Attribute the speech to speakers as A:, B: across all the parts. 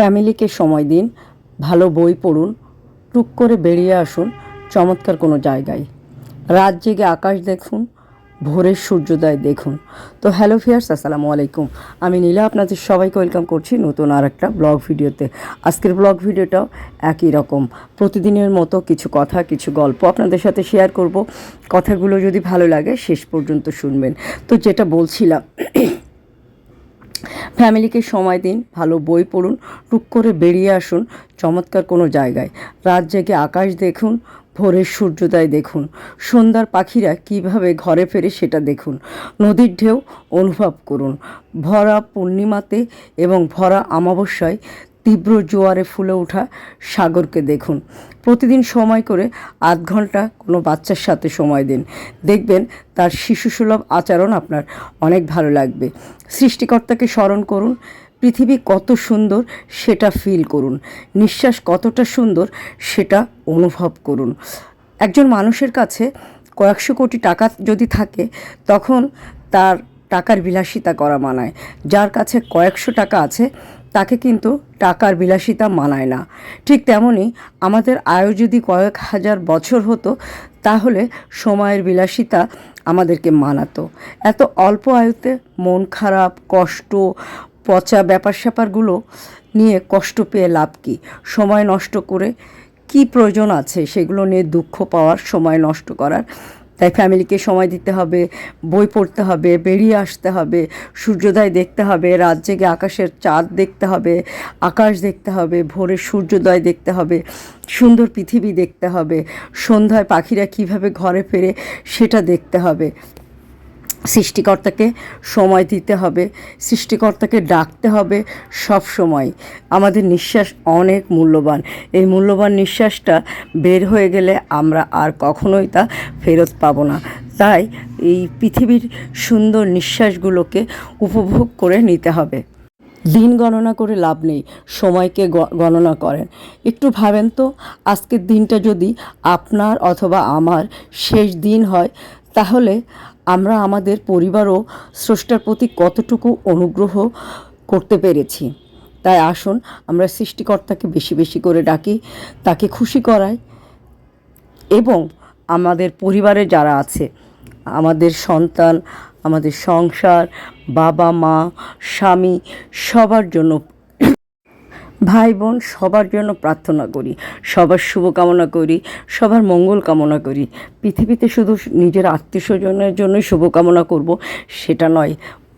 A: ফ্যামিলিকে সময় দিন, ভালো বই পড়ুন, টুক করে বেরিয়ে আসুন চমৎকার কোনো জায়গায়। রাত জেগে আকাশ দেখুন, ভোরের সূর্যোদয় দেখুন। তো হ্যালো ফিয়ার্স আসসালামু আলাইকুম। আমি নীলা, আপনাদের সবাইকে ওয়েলকাম করছি নতুন আর একটা ব্লগ ভিডিওতে। আজকের ব্লগ ভিডিওটাও একই রকম। প্রতিদিনের মতো কিছু কথা, কিছু গল্প আপনাদের সাথে শেয়ার করব। কথাগুলো যদি ভালো লাগে, শেষ পর্যন্ত শুনবেন। তো যেটা বলছিলাম ফ্যামিলিকে সময় দিন, ভালো বই পড়ুন, টুক করে বেরিয়ে আসুন চমৎকার কোনো জায়গায়। রাত জেগে আকাশ দেখুন, ভোরের সূর্যোদয় দেখুন, সন্ধ্যার পাখিরা কীভাবে ঘরে ফেরে সেটা দেখুন, নদীর ঢেউ অনুভব করুন, ভরা পূর্ণিমাতে এবং ভরা অমাবস্যায় তীব্র জোয়ারে ফুলে ওঠা সাগরকে দেখুন। প্রতিদিন সময় করে আধ ঘণ্টা কোনো বাচ্চার সাথে সময় দিন। দেখবেন তার শিশুসুলভ আচরণ আপনার অনেক ভালো লাগবে। সৃষ্টিকর্তাকে স্মরণ করুন। পৃথিবী কত সুন্দর সেটা ফিল করুন। নিঃশ্বাস কতটা সুন্দর সেটা অনুভব করুন। একজন মানুষের কাছে কয়েকশো কোটি টাকা যদি থাকে, তখন তার টাকার বিলাসিতা করা মানায়। যার কাছে কয়েকশো টাকা আছে তাকে কিন্তু টাকার বিলাসিতা মানায় না। ঠিক তেমনই আমাদের আয়ু যদি কয়েক হাজার বছর হতো, তাহলে সময়ের বিলাসিতা আমাদেরকে মানাতো। এত অল্প আয়ুতে মন খারাপ, কষ্ট, পচা ব্যাপার স্যাপারগুলো নিয়ে কষ্ট পেয়ে লাভ কী? সময় নষ্ট করে কি প্রয়োজন আছে? সেগুলো নিয়ে দুঃখ পাওয়ার, সময় নষ্ট করার তাই ফ্যামিলিকে সময় দিতে হবে, বই পড়তে হবে, বেরিয়ে আসতে হবে, সূর্যোদয় দেখতে হবে, রাত জেগে আকাশের চাঁদ দেখতে হবে, আকাশ দেখতে হবে, ভোরের সূর্যোদয় দেখতে হবে, সুন্দর পৃথিবী দেখতে হবে, সন্ধ্যায় পাখিরা কীভাবে ঘরে ফেরে সেটা দেখতে হবে। সৃষ্টিকর্তাকে সময় দিতে হবে, সৃষ্টিকর্তাকে ডাকতে হবে সব সময়। আমাদের নিঃশ্বাস অনেক মূল্যবান। এই মূল্যবান নিঃশ্বাসটা বের হয়ে গেলে আমরা আর কখনোই তা ফেরত পাবো না। তাই এই পৃথিবীর সুন্দর নিঃশ্বাসগুলোকে উপভোগ করে নিতে হবে। দিন গণনা করে লাভ নেই, সময়কে গণনা করেন। একটু ভাবেন তো, আজকের দিনটা যদি আপনার অথবা আমার শেষ দিন হয়, তাহলে আমরা আমাদের পরিবার ও স্রষ্টার প্রতি কতটুকু অনুগ্রহ করতে পেরেছি। তাই আসুন, আমরা সৃষ্টিকর্তাকে বেশি বেশি করে ডাকি, তাকে খুশি করাই এবং আমাদের পরিবারে যারা আছে, আমাদের সন্তান, আমাদের সংসার বাবা মা স্বামী, সবার জন্য ভাই বোন সবার জন্য প্রার্থনা করি, সবার শুভকামনা করি, সবার মঙ্গল কামনা করি। পৃথিবীতে শুধু নিজের আত্মীয় স্বজনের জন্যই শুভকামনা করব, সেটা নয়,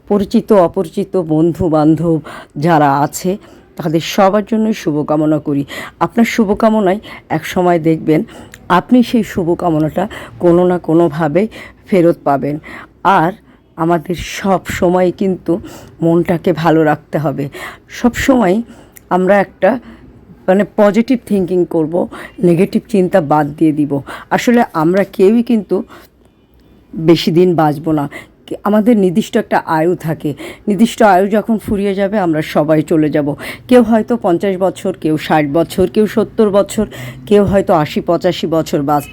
A: পরিচিত, অপরিচিত বন্ধু বান্ধব যারা আছে, তাদের সবার জন্যই শুভকামনা করি। আপনার শুভকামনায় এক সময় দেখবেন, আপনি সেই শুভকামনাটা কোনো না কোনোভাবে ফেরত পাবেন। আর আমাদের সব সময় কিন্তু মনটাকে ভালো রাখতে হবে। সব সময় আমরা একটা মানে পজিটিভ থিঙ্কিং করব নেগেটিভ চিন্তা বাদ দিয়ে দিব। আসলে আমরা কেউই কিন্তু বেশি দিন বাঁচবো না। আমাদের নির্দিষ্ট একটা আয়ু থাকে। নির্দিষ্ট আয়ু যখন ফুরিয়ে যাবে, আমরা সবাই চলে যাব। কেউ হয়তো পঞ্চাশ বছর, কেউ ষাট বছর, কেউ সত্তর বছর, কেউ হয়তো আশি, পঁচাশি বছর বাঁচ,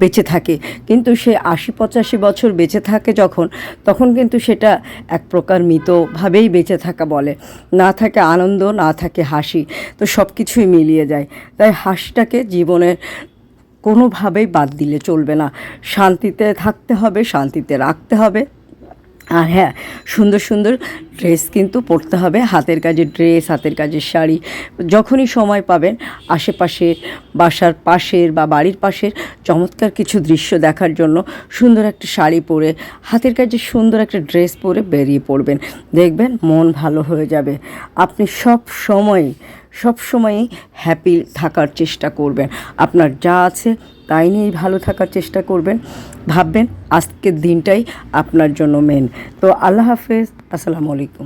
A: বেঁচে থাকে। কিন্তু সে আশি, পঁচাশি বছর বেঁচে থাকে যখন, তখন কিন্তু সেটা এক প্রকার মৃতভাবেই বেঁচে থাকা বলে। না থাকে আনন্দ, না থাকে হাসি, তো সব কিছুই মিলিয়ে যায়। তাই হাসিটাকে জীবনের কোনোভাবেই বাদ দিলে চলবে না। শান্তিতে থাকতে হবে, শান্তিতে রাখতে হবে। আর হ্যাঁ সুন্দর সুন্দর ড্রেস কিন্তু পরতে হবে। হাতের কাজের ড্রেস হাতের কাজের শাড়ি। যখনই সময় পাবেন, আশেপাশের বাসার পাশের বা বাড়ির পাশের চমৎকার কিছু দৃশ্য দেখার জন্য সুন্দর একটা শাড়ি পরে, হাতের কাজে সুন্দর একটা ড্রেস পরে বেরিয়ে পড়বেন। দেখবেন মন ভালো হয়ে যাবে। আপনি সব সময় সব সময়ই হ্যাপি থাকার চেষ্টা করবেন। আপনার যা আছে তাই নিয়েই ভালো থাকার চেষ্টা করবেন। ভাববেন আজকের দিনটাই আপনার জন্য মেন তো আল্লাহ হাফেজ, আসসালামু আলাইকুম।